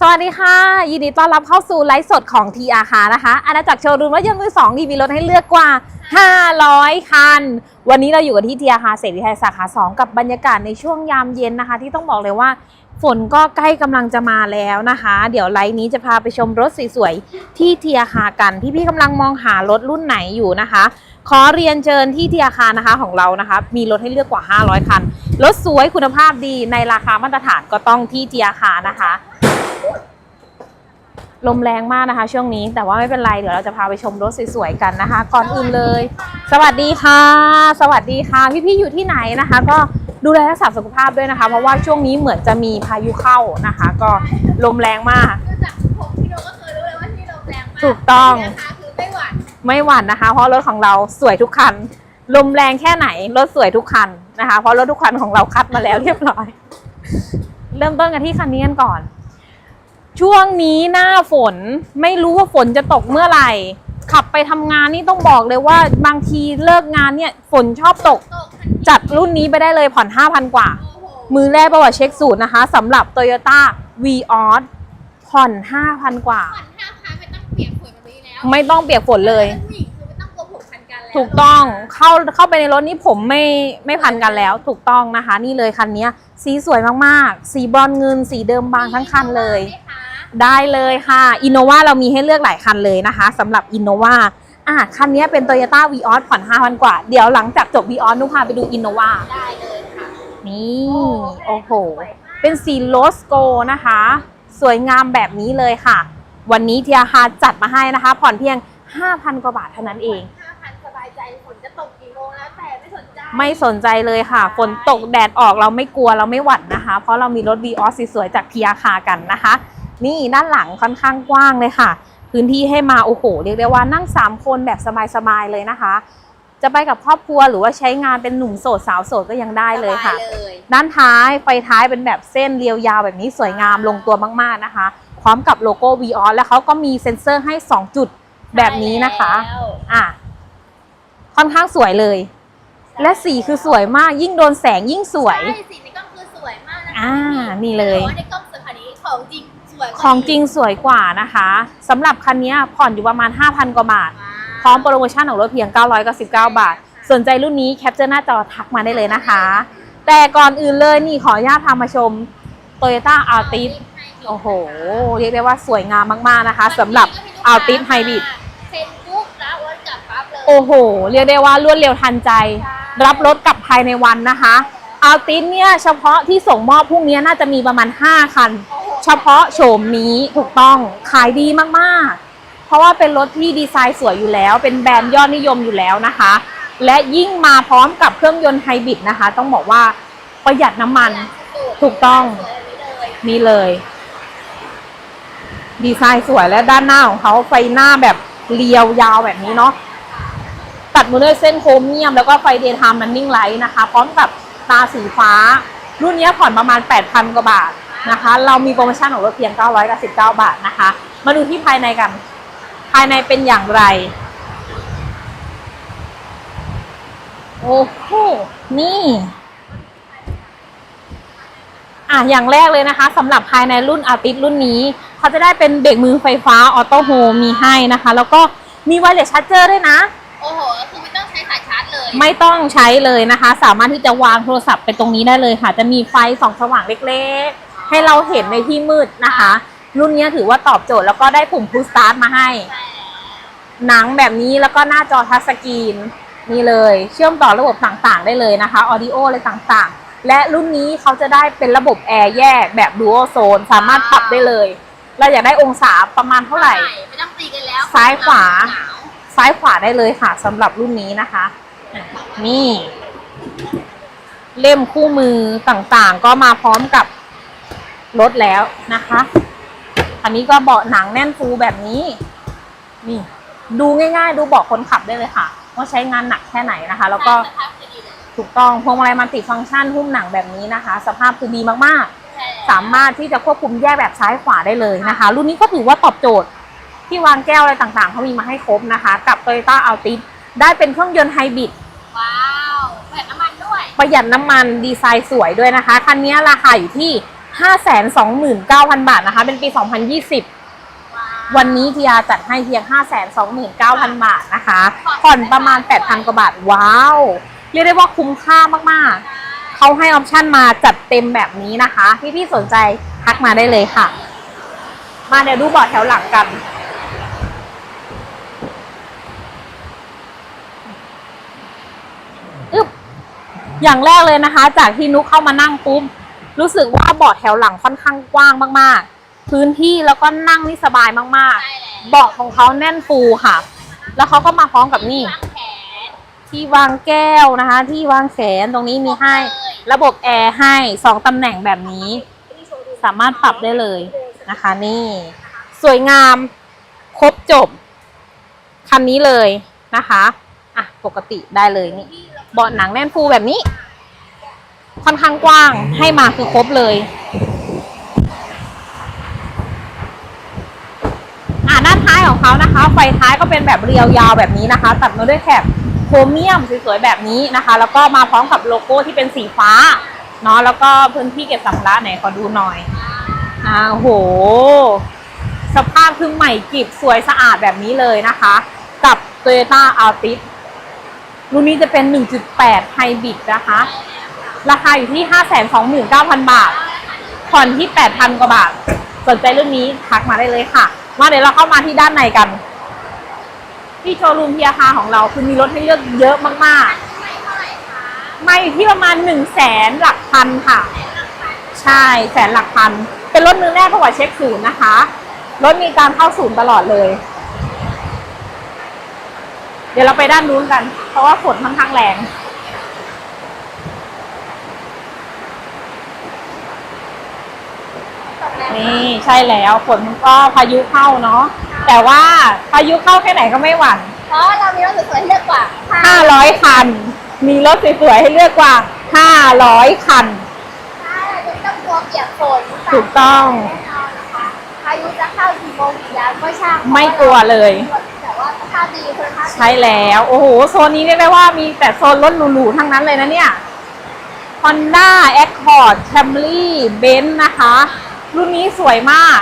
สวัสดีค่ะ ยินดีต้อนรับเข้าสู่ไลฟ์สดของ TR คานะคะอาณาจักรโชว์รูมรถยนต์มือสองที่มีรถให้เลือกกว่า 500 คัน วันนี้เราอยู่กันที่ TR คาเสรีไทยสาขา 2 กับบรรยากาศในช่วงยามเย็นนะคะ ที่ต้องบอกเลยว่า ฝนก็ใกล้กำลังจะมาแล้วนะคะ เดี๋ยวไลฟ์นี้จะพาไปชมรถสวยๆที่ทียคากันพี่ๆกำลังมองหารถรุ่นไหนอยู่นะคะ ขอเรียนเชิญที่ทียคานะคะของเรานะคะ มีรถให้เลือกกว่า 500 คันรถสวยคุณภาพดีในราคามาตรฐานก็ต้องที่ทียคานะคะ ลมแรงมากนะคะ ช่วงนี้แต่ว่าไม่เป็นไรเดี๋ยวเราจะพาไปชมรถสวยๆกันนะคะ ก่อนอื่นเลย สวัสดีค่ะ สวัสดีค่ะ พี่ๆอยู่ที่ไหนนะคะ ก็ดูแลรักษาสุขภาพด้วยนะคะ เพราะว่าช่วงนี้เหมือนจะมีพายุเข้านะคะ ก็ลมแรงมาก ดูจากผมพี่โดก็เคยรู้เลยว่าที่ลมแรงมากถูกต้อง นะคะคือไม่หวั่นไม่หวั่นนะคะ เพราะรถของเราสวยทุกคัน ลมแรงแค่ไหนรถสวยทุกคันนะคะ เพราะรถทุกคันของเราคัดมาแล้วเรียบร้อย เริ่มต้นกันที่คันนี้กันก่อน ช่วงนี้หน้าฝนไม่รู้ว่าฝนจะตกเมื่อไหร่ ขับไปทำงานนี่ต้องบอกเลยว่าบางทีเลิกงานเนี่ยฝนชอบตกตกทันทีจัดรุ่นนี้ไปได้เลยผ่อน 5,000 กว่าโอ้โหมือแรกประวัติเช็คสูตรนะคะสำหรับ Toyota v ีออสผ่อน 5,000 กว่า ผ่อนห้าพันไม่ต้องเปียกฝนแบบนี้แล้วไม่ต้องเปียกฝนเลย ผู้หญิงคือไม่ต้องกลัวผมพันกันแล้วถูกต้องเข้าเข้าไปในรถนี้ผมไม่ไม่พันกันแล้ว ถูกต้องนะคะ นี่เลยคันนี้สีสวยมากๆ สีบรอนซ์เงินสีเดิมบางทั้งคันเลยไหมคะ ได้เลยค่ะอินโนวาเรามีให้เลือกหลายคันเลยนะคะสำหรับอินโนวาอะคันนี้เป็น Toyota v ีออสผ่อน5,000 กว่า เดี๋ยวหลังจากจบ v ีออสนุพาไปดูอินโนวาได้เลยค่ะ นี่ โอ้โห เป็นสีโลสโกนะคะ สวยงามแบบนี้เลยค่ะ วันนี้เทียฮาจัดมาให้นะคะ ผ่อนเพียง 5,000 กว่าบาทเท่านั้นเองห้าพันสบายใจฝนจะตกกี่โมงแล้วแต่ไม่สนใจ ไม่สนใจเลยค่ะฝนตกแดดออกเราไม่กลัวเราไม่หวั่นนะคะ เพราะเรามีรถ v ีออสสวยๆจากเทียคากันนะคะ นี่ด้านหลังค่อนข้างกว้างเลยค่ะ พื้นที่ให้มาโอ้โหเรียกได้ว่านั่ง 3 คนแบบสบายๆเลยนะคะ จะไปกับครอบครัวหรือว่าใช้งานเป็นหนุ่มโสดสาวโสดก็ยังได้เลยค่ะ สบาเลย ด้านท้ายไฟท้ายเป็นแบบเส้นเรียวยาวแบบนี้สวยงามลงตัวมากๆนะคะ พร้อมกับโลโก้ v ีออสแล้วเขาก็มีเซ็นเซอร์ให้ 2 จุดแบบนี้นะคะใช่แล้วอะ ค่อนข้างสวยเลย และสีคือสวยมากยิ่งโดนแสงยิ่งสวย ใช่สีในกล้องคือสวยมากนะคะอ่านี่เลย แต่ว่าในกล้องสวยขนาดนี้ของจริงสวย กว่าของจริงสวยกว่านะคะสำหรับคันนี้ผ่อนอยู่ประมาณ 5,000 กว่าบาทว้าวพร้อมโปรโมชั่นของรถเพียง 999 บาท สนใจรุ่นนี้แคปเจอร์หน้าจอทักมาได้เลยนะคะ แต่ก่อนอื่นเลยนี่ขออนุญาตพามาชม Toyota Altis โอ้โห เรียกได้ว่าสวยงามมากๆนะคะสำหรับ Altis Hybrid เซ็นปุ๊บแล้วรถกลับปั๊บเลยโอ้โห เรียกได้ว่ารวดเร็วทันใจ รับรถกลับภายในวันนะคะ Altis เนี่ยเฉพาะที่ส่งมอบพรุ่งนี้น่าจะมีประมาณ 5 คันโอ้โห เฉพาะโฉมนี้ถูกต้องขายดีมากๆ เพราะว่าเป็นรถที่ดีไซน์สวยอยู่แล้ว เป็นแบรนด์ยอดนิยมอยู่แล้วนะคะ และยิ่งมาพร้อมกับเครื่องยนต์ไฮบริดนะคะ ต้องบอกว่าประหยัดน้ำมันถูกต้องนี่เลย ดีไซน์สวยและด้านหน้าของเขาไฟหน้าแบบเรียวยาวแบบนี้เนาะตัดมาด้วยเส้นโครเมียม แล้วก็ไฟเดย์ไทม์มันนิ่งไลท์นะคะ พร้อมกับตาสีฟ้า รุ่นนี้ผ่อนประมาณ 8,000 กว่าบาท นะคะ เรามีโปรโมชั่นของรถเพียง 999 บาทนะคะ มาดูที่ภายในกัน ภายในเป็นอย่างไร โอ้โห นี่ อะ อย่างแรกเลยนะคะสำหรับภายในรุ่นอาร์ติสรุ่นนี้ เขาจะได้เป็นเบรกมือไฟฟ้าออโต้โฮมีให้นะคะ แล้วก็มีไวเลสชาร์จเจอร์ด้วยนะโอ้โหคือไม่ต้องใช้สายชาร์จเลย ไม่ต้องใช้เลยนะคะ สามารถที่จะวางโทรศัพท์ไปตรงนี้ได้เลยค่ะ จะมีไฟส่องสว่างเล็กๆ ให้เราเห็นในที่มืดนะคะ รุ่นนี้ถือว่าตอบโจทย์แล้วก็ได้ปุ่มพุชสตาร์ทมาให้ใช่หนังแบบนี้แล้วก็หน้าจอทัชสกรีนนี่เลย เชื่อมต่อระบบต่างๆ ได้เลยนะคะออดิโออะไรต่างๆ และรุ่นนี้เขาจะได้เป็นระบบแอร์แยกแบบดู a l โซนสามารถปรับได้เลย เราอยากได้องศาประมาณเท่าไหร่ ไม่ต้องตีกันแล้วซ้ายขวาหนวซ้ายขวาได้เลยค่ะสำหรับรุ่นนี้นะคะอะนี่ เล่มคู่มือต่างๆ ก็มาพร้อมกับ รถแล้วนะคะ อันนี้ก็เบาะหนังแน่นฟูแบบนี้ นี่ ดูง่าย ๆ ดูเบาะคนขับได้เลยค่ะว่าใช้งานหนักแค่ไหนนะคะ แล้วก็สภาพจะดีเลยถูกต้องพวงมาลัยมัลติฟังก์ชันหุ้มหนังแบบนี้นะคะ สภาพคือดีมากๆใช่แล้วสามารถที่จะควบคุมแยกแบบซ้ายขวาได้เลยนะคะ รุ่นนี้ก็ถือว่าตอบโจทย์ ที่วางแก้วอะไรต่างๆเขามีมาให้ครบนะคะ กับ Toyota Altis ได้เป็นเครื่องยนต์ไฮบริดว้าวประหยัดน้ำมันด้วย ประหยัดน้ำมันดีไซน์สวยด้วยนะคะ คันนี้ราคาอยู่ที่ 529,000 บาทนะคะ เป็นปี 2020 วันนี้ทียาจัดให้เพียง 529,000 บาทนะคะ ผ่อนประมาณ 8,000 กว่าบาท ว้าว เรียกได้ว่าคุ้มค่ามากๆ เขาให้ออปชั่นมาจัดเต็มแบบนี้นะคะ พี่ๆ สนใจทักมาได้เลยค่ะ มาเดี๋ยวดูเบาะแถวหลังกันอึ๊บอย่างแรกเลยนะคะ จากที่นุกเข้ามานั่งปุ๊บ รู้สึกว่าเบาะแถวหลังค่อนข้างกว้างมากๆ พื้นที่แล้วก็นั่งนี่สบายมากใช่แล้วๆเบาะของเขาแน่นฟูค่ะ แล้วเขาก็มาพร้อมกับนี่วางแขนที่วางแก้วนะคะ ที่วางแขนตรงนี้มีให้ ระบบแอร์ให้สองตำแหน่งแบบนี้ สามารถปรับได้เลยนะคะ นี่ สวยงามครบจบ คันนี้เลยนะคะ อะ ปกติได้เลยนี่ เบาะหนังแน่นฟูแบบนี้ ค่อนข้างกว้างให้มาคือครบเลยอ่าด้านท้ายของเขานะคะ ไฟท้ายก็เป็นแบบเรียวยาวแบบนี้นะคะ ตัดมาด้วยแถบโครเมียมสวยๆแบบนี้นะคะ แล้วก็มาพร้อมกับโลโก้ที่เป็นสีฟ้าเนาะแล้วก็พื้นที่เก็บสัมภาระไหนขอดูหน่อยอ่าโห สภาพคือใหม่กริบสวยสะอาดแบบนี้เลยนะคะ กับ Toyota Altis รุ่นนี้จะเป็น 1.8 ไฮบริดนะคะ ราคาอยู่ที่ 529,000 บาท ผ่อนที่ 8,000 กว่าบาท สนใจเรื่องนี้ทักมาได้เลยค่ะ มาเดี๋ยวเราเข้ามาที่ด้านในกัน ที่โชว์รูมพีอาคาของเราคือมีรถให้เลือกเยอะมากไม่เท่าไหร่คะๆมาอยู่ที่ประมาณ 1 0 0 0 0แสนหลักพันค่ะ ใช่แสนหลักพัน เป็นรถมือแรกประวัติเช็คศูนย์นะคะ รถมีการเข้าศูนย์ตลอดเลย เดี๋ยวเราไปด้านนู้นกัน เพราะว่าฝนค่อนข้างแรง นี่ใช่แล้วฝนก็พายุเข้าเนาะแต่ว่าพายุเข้าแค่ไหนก็ไม่หวั่นเพราะเรามีรถสวยๆให้เลือกกว่า 500 คัน มีรถสวยๆให้เลือกกว่า 500 คันใช่เราจะต้องกลัวเปียกฝนถูกต้องแน่นอนนะคะพายุจะเข้ากี่โมงกี่ยามก็ช่างไม่กลัวเลย แต่ว่าสภาพดีคุณภาพดีใช่แล้วโอ้โหโซนนี้เรียกได้ว่ามีแต่โซนรถหรูๆทั้งนั้นเลยนะเนี่ย Honda Accord Camry Benz นะคะ รุ่นนี้สวยมาก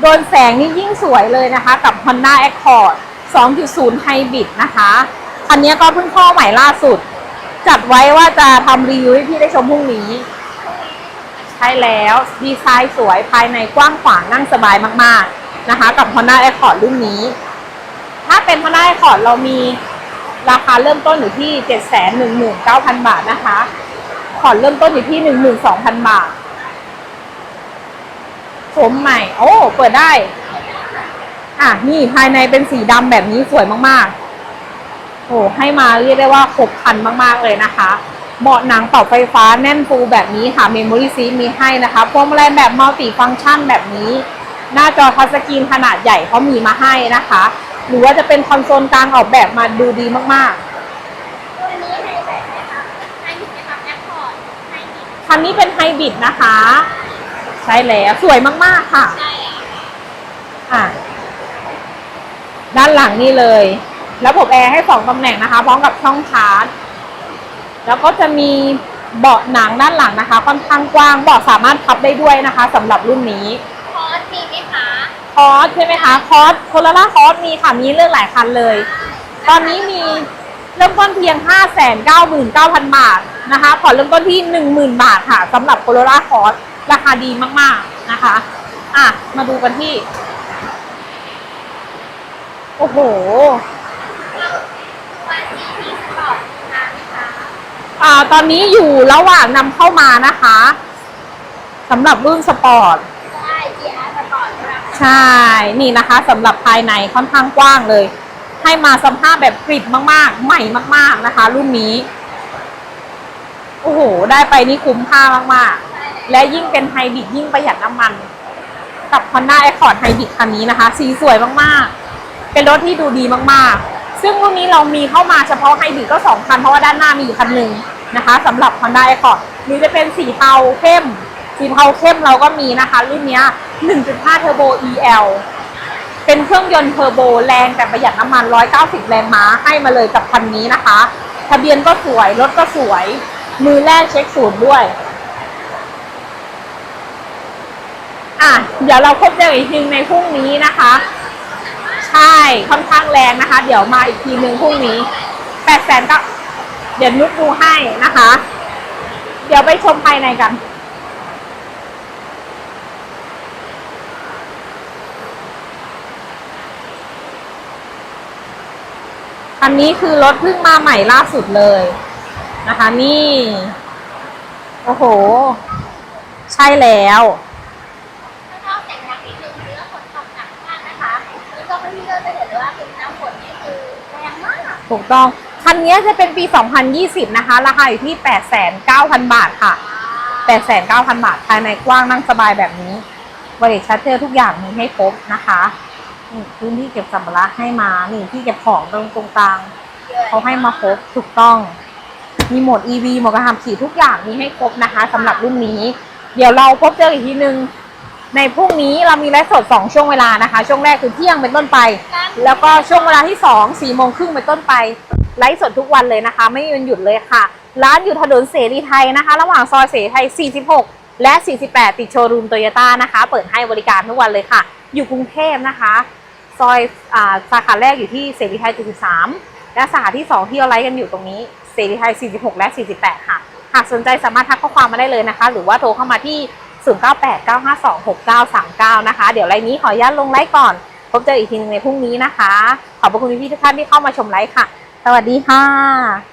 โดนแสงนี่ยิ่งสวยเลยนะคะ กับ Honda Accord 2.0 Hybrid นะคะคันนี้ก็เพิ่งข้าใหม่ล่าสุด จัดไว้ว่าจะทำรีวิวให้พี่ได้ชมพรุ่งนี้ ใช่แล้วดีไซน์สวยภายในกว้างขวางนั่งสบายมากๆนะคะ กับ Honda Accord รุ่นนี้ ถ้าเป็น Honda Accord เรามีราคาเริ่มต้นอยู่ที่ 719,000 บาทนะคะผ่อนเริ่มต้นอยู่ที่ 12,000 บาท โฉมใหม่ โอ้ เปิดได้ อะ นี่ภายในเป็นสีดำแบบนี้สวยมากๆ โอ้ ให้มาเรียกได้ว่าครบครันมากๆเลยนะคะ เบาะหนังเป่าไฟฟ้าแน่นฟูแบบนี้ค่ะ เมมโมรี่ซีมีให้นะคะพวงมาลัยแบบมัลติฟังก์ชันแบบนี้ หน้าจอทัชสกรีนขนาดใหญ่เขามีมาให้นะคะ หรือว่าจะเป็นคอนโซลกลางออกแบบมาดูดีมากรุ่นนี้ให้แบบไหนคะให้ผิดไหมคะแอคคอร์ดให้ผิดๆคันนี้เป็นไฮบริดนะคะ ใช่แล้วสวยมากๆค่ะใช่แล้วอะ ด้านหลังนี่เลยระบบแอร์ให้สองตำแหน่งนะคะ พร้อมกับช่องชาร์จ แล้วก็จะมีเบาะหนังด้านหลังนะคะ ค่อนข้างกว้างเบาะสามารถพับได้ด้วยนะคะสำหรับรุ่นนี้ คอร์สมีไหมคะคอร์สใช่ไหมคะคอร์สโคโรล่าคอร์สมีค่ะมีเลือกหลายคันเลย ตอนนี้มีเริ่มต้นเพียง 5 9 9 0 0 0 บาทนะคะผ่อนเริ่มต้นที่ 10,000 บาทค่ะสำหรับโคโรล่าคอร์ส ราคาดีมากๆนะคะ อะ มาดูกันที่ โอ้โหตัวสีที่สปอร์ตนะคะอ่าตอนนี้อยู่ระหว่างนำเข้ามานะคะสำหรับรุ่นสปอร์ตใช่ GR สปอร์ตใช่ไหมคะใช่ นี่นะคะสำหรับภายในค่อนข้างกว้างเลย ให้มาสภาพแบบกริบมากๆ ใหม่มาก ๆนะคะ รุ่นนี้ โอ้โห ได้ไปนี่คุ้มค่ามากๆ และยิ่งเป็นไฮบริดยิ่งประหยัดน้ำมัน กับ Honda Accord Hybrid คันนี้นะคะ สีสวยมากๆ เป็นรถที่ดูดีมากๆ ซึ่งรุ่นนี้เรามีเข้ามาเฉพาะไฮบริดก็สองคัน เพราะว่าด้านหน้ามีอยู่คันหนึ่งนะคะสำหรับ Honda Accord หรือจะเป็นสีเทาเข้ม สีเทาเข้มเราก็มีนะคะ รุ่นนี้ 1.5 เทอร์โบ EL เป็นเครื่องยนต์เทอร์โบแรงแต่ประหยัดน้ำมัน 190 แรงม้าให้มาเลยกับคันนี้นะคะ ทะเบียนก็สวย รถก็สวย มือแรกเช็คศูนย์ด้วย อะเดี๋ยวเราพบเจออีกทีในพรุ่งนี้นะคะ ใช่ค่อนข้างแรงนะคะ เดี๋ยวมาอีกทีหนึ่งพรุ่งนี้แปดแสนก็เดี๋ยวนุกดูให้นะคะ เดี๋ยวไปชมภายในกันอันนี้คือรถเพิ่งมาใหม่ล่าสุดเลยนะคะ นี่ โอ้โห ใช่แล้ว ถูกต้อง คันนี้จะเป็นปี 2020 นะคะ ราคาอยู่ที่ 8,900 บาทค่ะ 8,900 บาท ภายในกว้างนั่งสบายแบบนี้บริชัดเจอทุกอย่างมีให้ครบนะคะพื้นที่เก็บสัมภาระให้มา นี่ที่เก็บของตรงตรงกลางเขาให้มาครบถูกต้อง มีโหมด EV โหมดกระทำขี่ทุกอย่างมีให้ครบนะคะสำหรับรุ่นนี้ เดี๋ยวเราพบเจออีกทีนึง ในพรุ่งนี้เรามีไลฟ์สด 2 ช่วงเวลานะคะ ช่วงแรกคือเที่ยงเป็นต้นไป แล้วก็ช่วงเวลาที่ 2 4โมงครึ่งเป็นต้นไปไลฟ์สดทุกวันเลยนะคะ ไม่มีวันหยุดเลยค่ะ ร้านอยู่ถนนเสรีไทยนะคะ ระหว่างซอยเสรีไทย 46 และ 48 ติดโชว์รูมโตโยต้านะคะ เปิดให้บริการทุกวันเลยค่ะ อยู่กรุงเทพนะคะ ซอยอาสาขาแรกอยู่ที่เสรีไทย 73 และสาขาที่ 2 ที่เราไลฟ์กันอยู่ตรงนี้เสรีไทย 46 และ 48 ค่ะ หากสนใจสามารถทักข้อความมาได้เลยนะคะ หรือว่าโทรเข้ามาที่ 0989526939 นะคะ เดี๋ยวไลน์นี้ขออนุญาตลงไลฟ์ก่อน พบเจออีกทีนึงในพรุ่งนี้นะคะ ขอบพระคุณพี่ทุกท่านที่เข้ามาชมไลฟ์ค่ะ สวัสดีค่ะ